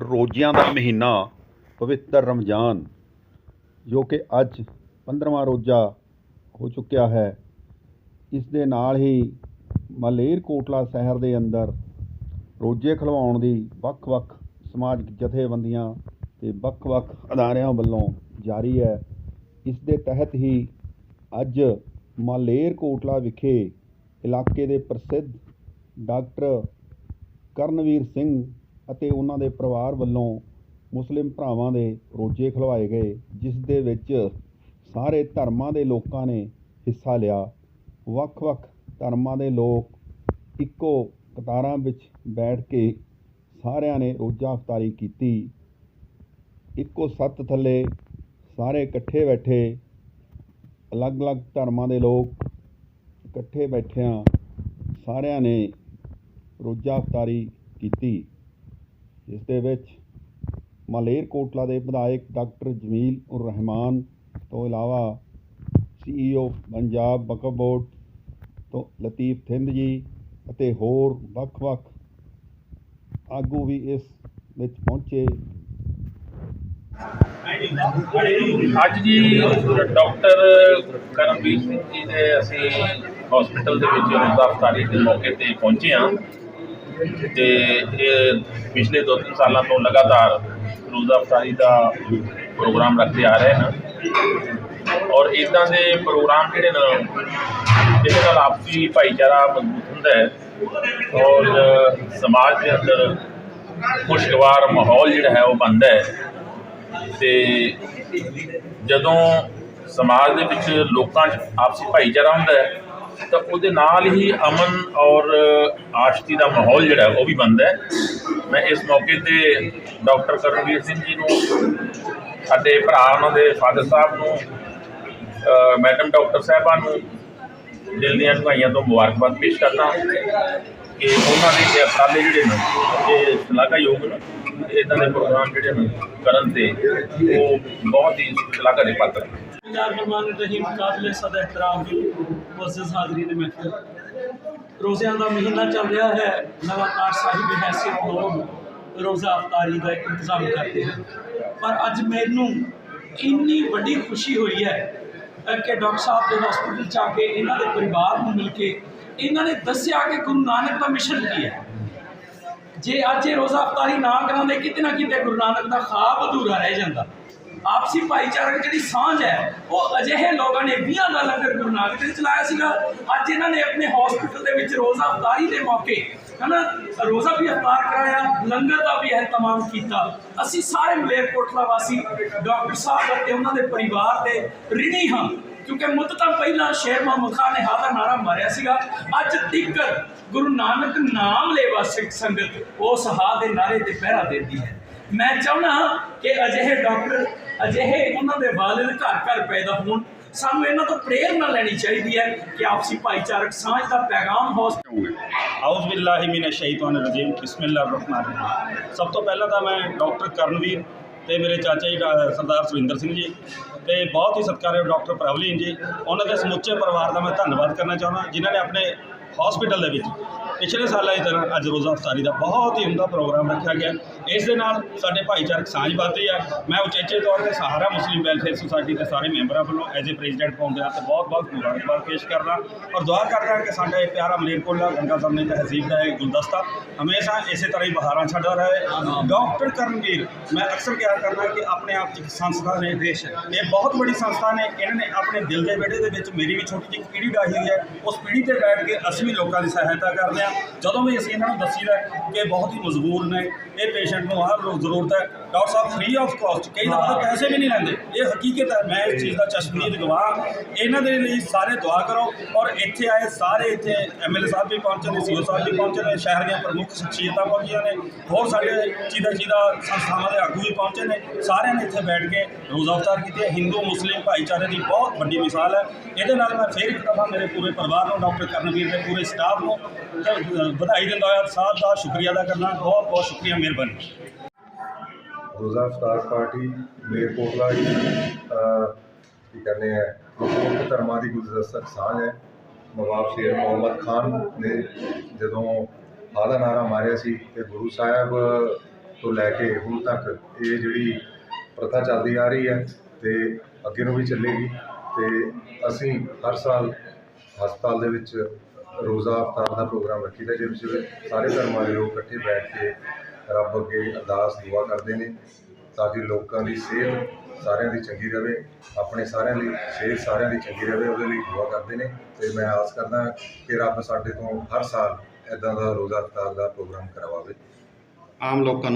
ਰੋਜ਼ਿਆਂ ਦਾ ਮਹੀਨਾ ਪਵਿੱਤਰ ਰਮਜ਼ਾਨ, ਜੋ ਕਿ ਅੱਜ 15ਵਾਂ ਰੋਜ਼ਾ ਹੋ ਚੁੱਕਿਆ ਹੈ। ਇਸ ਦੇ ਨਾਲ ਹੀ ਮਲੇਰਕੋਟਲਾ ਸ਼ਹਿਰ ਦੇ ਅੰਦਰ ਰੋਜ਼ੇ ਖਲਵਾਉਣ ਦੀ ਵੱਖ-ਵੱਖ ਸਮਾਜਿਕ ਜਥੇਬੰਦੀਆਂ ਤੇ ਵੱਖ-ਵੱਖ ਅਦਾਰਿਆਂ ਵੱਲੋਂ ਜਾਰੀ ਹੈ। ਇਸ ਦੇ ਤਹਿਤ ਹੀ ਅੱਜ ਮਲੇਰਕੋਟਲਾ ਵਿਖੇ ਇਲਾਕੇ ਦੇ ਪ੍ਰਸਿੱਧ ਡਾਕਟਰ ਕਰਨਵੀਰ ਸਿੰਘ ਅਤੇ ਉਹਨਾਂ ਦੇ ਪਰਿਵਾਰ ਵੱਲੋਂ ਮੁਸਲਿਮ ਭਰਾਵਾਂ ਦੇ ਰੋਜ਼ੇ ਖਲਵਾਏ ਗਏ, ਜਿਸ ਦੇ ਵਿੱਚ ਸਾਰੇ ਧਰਮਾਂ ਦੇ ਲੋਕਾਂ ਨੇ ਹਿੱਸਾ ਲਿਆ। ਵੱਖ-ਵੱਖ ਧਰਮਾਂ ਦੇ ਲੋਕ ਇੱਕੋ ਕਤਾਰਾਂ ਵਿੱਚ ਬੈਠ ਕੇ ਸਾਰਿਆਂ ਨੇ ਰੋਜ਼ਾ ਇਫਤਾਰੀ ਕੀਤੀ। ਇੱਕੋ ਸੱਤ ਥੱਲੇ ਸਾਰੇ ਇਕੱਠੇ ਬੈਠੇ। ਅਲੱਗ-ਅਲੱਗ ਧਰਮਾਂ ਦੇ ਲੋਕ ਇਕੱਠੇ ਬੈਠਿਆਂ ਸਾਰਿਆਂ ਨੇ ਰੋਜ਼ਾ ਇਫਤਾਰੀ ਕੀਤੀ। ਜਿਸ ਦੇ ਵਿੱਚ ਮਾਲੇਰਕੋਟਲਾ ਦੇ ਵਿਧਾਇਕ ਡਾਕਟਰ ਜਮੀਲ ਉਰ ਰਹਿਮਾਨ ਤੋਂ ਇਲਾਵਾ ਸੀਈਓ ਪੰਜਾਬ ਵਕਫ ਬੋਰਡ ਤੋਂ ਲਤੀਫ ਥਿੰਦ ਜੀ ਅਤੇ ਹੋਰ ਵੱਖ-ਵੱਖ ਆਗੂ ਵੀ ਇਸ ਵਿੱਚ ਪਹੁੰਚੇ। ਅੱਜ ਜੀ ਡਾਕਟਰ ਕਰਮਵੀਰ ਸਿੰਘ ਜੀ ਦੇ ਅਸੀਂ ਹਸਪੀਟਲ ਦੇ ਵਿੱਚ ਰੋਜ਼ਾ ਅਫਤਾਰੀ ਦੇ ਮੌਕੇ ਤੇ ਪਹੁੰਚੇ ਹਾਂ। ਤੇ ਇਹ ਪਿਛਲੇ 2-3 ਸਾਲਾਂ ਤੋਂ ਲਗਾਤਾਰ ਰੋਜ਼ਾ ਅਫਤਾਰੀ ਦਾ ਪ੍ਰੋਗਰਾਮ ਰੱਖਦੇ ਆ ਰਹੇ ਹਨ। ਔਰ ਇਦਾਂ ਦੇ ਪ੍ਰੋਗਰਾਮ ਜਿਹੜੇ ਨਾ, ਜਿਹਦੇ ਨਾਲ ਆਪਸੀ ਭਾਈਚਾਰਾ ਮਜ਼ਬੂਤ ਹੁੰਦਾ ਹੈ ਔਰ ਸਮਾਜ ਦੇ ਅੰਦਰ ਖੁਸ਼ਗਵਾਰ ਮਾਹੌਲ ਜਿਹੜਾ ਹੈ ਉਹ ਬਣਦਾ ਹੈ। ਤੇ ਜਦੋਂ ਸਮਾਜ ਦੇ ਵਿੱਚ ਲੋਕਾਂ 'ਚ ਆਪਸੀ ਭਾਈਚਾਰਾ ਹੁੰਦਾ ਹੈ ਤਾਂ ਉਹਦੇ ਨਾਲ ਹੀ ਅਮਨ ਔਰ ਆਸ਼ਤੀ ਦਾ ਮਾਹੌਲ ਜਿਹੜਾ ਉਹ ਵੀ ਬਣਦਾ ਮੈਂ ਇਸ ਮੌਕੇ ਤੇ ਡਾਕਟਰ ਕਰਨਵੀਰ ਸਿੰਘ ਜੀ ਨੂੰ, ਸਾਡੇ ਭਰਾ ਉਹਨਾਂ ਦੇ ਫਾਦਰ ਸਾਹਿਬ ਨੂੰ ਮੈਡਮ ਡਾਕਟਰ ਸਾਹਿਬਾਂ ਨੂੰ, ਦਿਲ ਦੀਆਂ ਢੁਕਾਈਆਂ ਤੋਂ ਮੁਬਾਰਕਬਾਦ ਪੇਸ਼ ਕਰਦਾ ਕਿ ਉਹਨਾਂ ਦੇ ਅਪਰਾਲੇ ਜਿਹੜੇ ਨੇ, ਇਹ ਸ਼ਲਾਘਾਯੋਗ ਨੇ। ਇਦਾਂ ਦੇ ਪ੍ਰੋਗਰਾਮ ਜਿਹੜੇ ਨੇ ਕਰਨ ਤੇ ਉਹ ਬਹੁਤ ਹੀ ਸ਼ਲਾਘਾ ਦੇ ਪਾਤਰ ਨੇ। ਚਾਰ ਰਹੀਮ ਕਾਬਲੇ ਸਦਾ ਇਤਰਾਮ ਵਰਸਸ ਹਾਜ਼ਰੀ ਦੇ ਮੈਚ ਰੋਜ਼ਿਆਂ ਦਾ ਮਹੀਨਾ ਚੱਲ ਰਿਹਾ ਹੈ। ਲਗਾਤਾਰ ਸਾਹਿਬ ਹੈਸੀਅਤ ਲੋਕ ਰੋਜ਼ਾ ਅਫਤਾਰੀ ਦਾ ਇੰਤਜ਼ਾਮ ਕਰਦੇ ਹਨ। ਪਰ ਅੱਜ ਮੈਨੂੰ ਇੰਨੀ ਵੱਡੀ ਖੁਸ਼ੀ ਹੋਈ ਹੈ ਕਿ ਡਾਕਟਰ ਸਾਹਿਬ ਦੇ ਹਸਪੀਟਲ ਚ ਆ ਕੇ ਇਹਨਾਂ ਦੇ ਪਰਿਵਾਰ ਨੂੰ ਮਿਲ ਕੇ ਇਹਨਾਂ ਨੇ ਦੱਸਿਆ ਕਿ ਗੁਰੂ ਨਾਨਕ ਦਾ ਮਿਸ਼ਨ ਕੀ ਹੈ। ਜੇ ਅੱਜ ਇਹ ਰੋਜ਼ਾ ਅਫਤਾਰੀ ਨਾ ਕਰਾਂਦੇ, ਕਿਤੇ ਨਾ ਕਿਤੇ ਗੁਰੂ ਨਾਨਕ ਦਾ ਖਾਬ ਅਧੂਰਾ ਰਹਿ ਜਾਂਦਾ। ਆਪਸੀ ਭਾਈਚਾਰਕ ਜਿਹੜੀ ਸਾਂਝ ਹੈ, ਉਹ ਅਜਿਹੇ ਲੋਕਾਂ ਨੇ 20 ਦਾ ਲੰਗਰ ਗੁਰੂ ਨਾਨਕ ਨੇ ਚਲਾਇਆ ਸੀਗਾ। ਅੱਜ ਇਹਨਾਂ ਨੇ ਆਪਣੇ ਹਸਪੀਟਲ ਦੇ ਵਿੱਚ ਰੋਜ਼ਾ ਅਫਤਾਰੀ ਦੇ ਮੌਕੇ, ਹਨਾ, ਰੋਜ਼ਾ ਵੀ ਅਫਤਾਰ ਕਰਾਇਆ, ਲੰਗਰ ਦਾ ਵੀ ਇਹਤਮਾਮ ਕੀਤਾ। ਅਸੀਂ ਸਾਰੇ ਮਲੇਰਕੋਟਲਾ ਵਾਸੀ, ਡਾਕਟਰ ਸਾਹਿਬ ਅਤੇ ਉਹਨਾਂ ਦੇ ਪਰਿਵਾਰ ਦੇ ਰਿਣੀ ਹਾਂ, ਕਿਉਂਕਿ ਮੁੱਦਤਾਂ ਪਹਿਲਾਂ ਸ਼ੇਰ ਮੁਹੰਮਦ ਖਾਨ ਨੇ ਹਾਦਾ ਨਾਰਾ ਮਾਰਿਆ ਸੀਗਾ। ਅੱਜ ਤੀਕਰ ਗੁਰੂ ਨਾਨਕ ਨਾਮ ਲੇਵਾ ਸਿੱਖ ਸੰਗਤ, ਉਸ ਹਾ ਦੇ ਨਾਰੇ ਤੇ ਪਹਿਰਾ ਦਿੰਦੀ ਹੈ। ਮੈਂ ਚਾਹੁੰਦਾ ਕਿ ਅਜਿਹੇ ਡਾਕਟਰ ਅਜਿਹੇ ਉਹਨਾਂ ਦੇ ਵਾਲਿਦ ਘਰ ਘਰ ਪੈਦਾ ਹੋਣ। ਸਾਨੂੰ ਇਹਨਾਂ ਤੋਂ ਪ੍ਰੇਰਨਾ ਲੈਣੀ ਚਾਹੀਦੀ ਹੈ ਕਿ ਆਪਸੀ ਭਾਈਚਾਰਕ ਸਾਂਝ ਦਾ ਪੈਗਾਮ ਹੌਸਲਾ ਆਉਜ਼ ਬਿਲਲਾਹਿ ਮਿਨ ਸ਼ੈਤਾਨ ਰਜੀਮ ਬਿਸਮਿਲ੍ਲਾਹਿਰ ਰਹਿਮਾਨਿਰ ਰਹੀਮ। ਸਭ ਤੋਂ ਪਹਿਲਾਂ ਤਾਂ ਮੈਂ ਡਾਕਟਰ ਕਰਨਵੀਰ ਤੇ ਮੇਰੇ ਚਾਚਾ ਜੀ ਸਰਦਾਰ ਸੁਰਿੰਦਰ ਸਿੰਘ ਜੀ ਤੇ ਬਹੁਤ ਹੀ ਸਤਿਕਾਰਯੋਗ ਡਾਕਟਰ ਪ੍ਰਭਲੀਨ ਜੀ, ਉਹਨਾਂ ਦੇ ਸਮੁੱਚੇ ਪਰਿਵਾਰ ਦਾ ਮੈਂ ਧੰਨਵਾਦ ਕਰਨਾ ਚਾਹੁੰਦਾ, ਜਿਨ੍ਹਾਂ ਨੇ ਆਪਣੇ ਹਸਪੀਟਲ ਦੇ ਵਿੱਚ। ਪਿਛਲੇ ਸਾਲਾਂ ਦੀ ਤਰ੍ਹਾਂ ਅੱਜ ਰੋਜ਼ਾ ਅਫਤਾਰੀ ਦਾ ਬਹੁਤ ਹੀ ਉਮਦਾ ਪ੍ਰੋਗਰਾਮ ਰੱਖਿਆ ਗਿਆ। ਇਸ ਦੇ ਨਾਲ ਸਾਡੇ ਭਾਈਚਾਰਕ ਸਾਂਝ ਵੱਧਦੀ ਆ। ਮੈਂ ਉਚੇਚੇ ਤੌਰ ਤੇ ਸਹਾਰਾ ਮੁਸਲਿਮ ਵੈਲਫੇਅਰ ਸੁਸਾਇਟੀ ਦੇ ਸਾਰੇ ਮੈਂਬਰਾਂ ਵੱਲੋਂ ਐਜ਼ ਏ ਪ੍ਰੈਜ਼ੀਡੈਂਟ ਪਾਉਂਦੇ ਹਾਂ ਤੇ ਬਹੁਤ ਬਹੁਤ ਮੁਬਾਰਕਬਾਦ ਪੇਸ਼ ਕਰਦਾ। ਔਰ ਦੁਆ ਕਰਦਾ ਕਿ ਸਾਡਾ ਇਹ ਪਿਆਰਾ ਮਲੇਰਕੋਟਲਾ ਗੰਗਾ ਸਰਨੇ ਤਹਿਸੀਲ ਦਾ ਇਹ ਗੁਲਦਸਤਾ ਹਮੇਸ਼ਾ ਇਸੇ ਤਰ੍ਹਾਂ ਹੀ ਬਹਾਰਾਂ ਛੱਡਦਾ ਰਹੇ। ਡਾਕਟਰ ਕਰਨਵੀਰ, ਮੈਂ ਅਕਸਰ ਕਿਹਾ ਕਰਦਾ ਕਿ ਆਪਣੇ ਆਪ 'ਚ ਇੱਕ ਸੰਸਥਾ ਨੇ, ਦੇਸ਼ ਇਹ ਬਹੁਤ ਬੜੀ ਸੰਸਥਾ ਨੇ। ਇਹਨਾਂ ਨੇ ਆਪਣੇ ਦਿਲ ਦੇ ਵਿਹੜੇ ਦੇ ਵਿੱਚ ਮੇਰੀ ਵੀ ਛੋਟੀ ਜਿਹੀ ਪੀੜੀ ਡਾਹੀ ਹੋਈ ਹੈ। ਉਸ ਪੀੜੀ ਤੇ ਬੈਠ ਕੇ ਅਸੀਂ ਵੀ ਲੋਕਾਂ ਦੀ ਸਹਾਇਤਾ ਕਰਦੇ ਹਾਂ। ਜਦੋਂ ਵੀ ਅਸੀਂ ਇਹਨਾਂ ਨੂੰ ਦੱਸੀਦਾ ਕਿ ਬਹੁਤ ਹੀ ਮਜਬੂਰ ਨੇ, ਇਹ ਪੇਸ਼ੈਂਟ ਨੂੰ ਹਰ ਰੋਜ਼ ਜ਼ਰੂਰਤ ਹੈ। ਡਾਕਟਰ ਸਾਹਿਬ ਫ੍ਰੀ ਆਫ ਕਾਸਟ ਕਈ ਦਫਾ ਤਾਂ ਪੈਸੇ ਵੀ ਨਹੀਂ ਲੈਂਦੇ। ਇਹ ਹਕੀਕਤ ਹੈ, ਮੈਂ ਇਸ ਚੀਜ਼ ਦਾ ਚਸ਼ਮਦੀਦ ਗਵਾਹ ਇਹਨਾਂ ਦੇ ਲਈ ਸਾਰੇ ਦੁਆ ਕਰੋ ਔਰ ਇੱਥੇ ਆਏ ਸਾਰੇ ਇੱਥੇ ਐਮਐਲਏ ਸਾਹਿਬ ਵੀ ਪਹੁੰਚੇ ਨੇ, ਸੀਓ ਸਾਹਿਬ ਵੀ ਪਹੁੰਚੇ ਨੇ, ਸ਼ਹਿਰ ਦੀਆਂ ਪ੍ਰਮੁੱਖ ਸ਼ਖਸੀਅਤਾਂ ਪਹੁੰਚੀਆਂ ਨੇ, ਹੋਰ ਸਾਡੇ ਚੀਦਾ ਚੀਦਾ ਸੰਸਥਾਵਾਂ ਦੇ ਆਗੂ ਵੀ ਪਹੁੰਚੇ ਨੇ, ਸਾਰਿਆਂ ਨੇ ਇੱਥੇ ਬੈਠ ਕੇ ਰੋਜ਼ਾ ਅਫਤਾਰ ਕੀਤੇ। ਹਿੰਦੂ, ਮੁਸਲਿਮ ਭਾਈਚਾਰੇ ਦੀ ਬਹੁਤ ਵੱਡੀ ਮਿਸਾਲ ਹੈ। ਇਹਦੇ ਨਾਲ ਮੈਂ ਫੇਰ ਇੱਕ ਦਫਾ ਮੇਰੇ ਪੂਰੇ ਪਰਿਵਾਰ ਨੂੰ, ਡਾਕਟਰ ਕਰਨਵੀਰ ਦੇ ਪੂਰੇ ਸਟਾਫ ਨੂੰ ਵਧਾਈ ਦਿੰਦਾ ਹੋਇਆ ਸਾਹਿਬ ਦਾ ਸ਼ੁਕਰੀਆ ਅਦਾ ਕਰਨਾ। ਬਹੁਤ ਬਹੁਤ ਸ਼ੁਕਰੀਆ, ਮਿਹਰਬਾਨੀ। ਰੋਜ਼ਾ ਅਫਤਾਰ ਪਾਰਟੀ ਮਲੇਰਕੋਟਲਾ ਜੀ ਕੀ ਕਹਿੰਦੇ ਆ, ਮੁੱਖ ਧਰਮਾਂ ਦੀ ਗੁਲਦਸਤ ਸਾਂਝ ਹੈ। ਨਵਾਬ ਸ਼ੇਰ ਮੁਹੰਮਦ ਖਾਨ ਨੇ ਜਦੋਂ ਹਾਦਾ ਨਾਰਾ ਮਾਰਿਆ ਸੀ ਕਿ ਗੁਰੂ ਸਾਹਿਬ ਤੋਂ ਲੈ ਕੇ ਹੁਣ ਤੱਕ ਇਹ ਜਿਹੜੀ ਪ੍ਰਥਾ ਚੱਲਦੀ ਆ ਰਹੀ ਹੈ ਤੇ ਅੱਗੇ ਨੂੰ ਵੀ ਚੱਲੇਗੀ ਤੇ ਅਸੀਂ ਹਰ ਸਾਲ ਹਸਪਤਾਲ ਦੇ ਵਿੱਚ ਰੋਜ਼ਾ ਅਫਤਾਰ ਦਾ ਪ੍ਰੋਗਰਾਮ ਰੱਖੀਦਾ ਜਿਸ ਵਿੱਚ ਸਾਰੇ ਧਰਮਾਂ ਦੇ ਲੋਕ ਇਕੱਠੇ ਬੈਠ ਕੇ ਰੱਬ ਅੱਗੇ ਅਰਦਾਸ ਦੁਆ ਕਰਦੇ ਨੇ, ਤਾਂ ਕਿ ਲੋਕਾਂ ਦੀ ਸਿਹਤ ਸਾਰਿਆਂ ਦੀ ਚੰਗੀ ਰਹੇ ਆਪਣੇ ਸਾਰਿਆਂ ਲਈ ਸਿਹਤ ਸਾਰਿਆਂ ਦੀ ਚੰਗੀ ਰਹੇ ਉਹਦੇ ਲਈ ਦੁਆ ਕਰਦੇ ਨੇ। ਤੇ ਮੈਂ ਆਸ ਕਰਦਾ ਕਿ ਰੱਬ ਸਾਡੇ ਤੋਂ ਹਰ ਸਾਲ ਇਦਾਂ ਦਾ ਰੋਜ਼ਾ ਅਫਤਾਰ ਦਾ ਪ੍ਰੋਗਰਾਮ ਕਰਵਾਵੇ। ਆਮ ਲੋਕਾਂ ਨੂੰ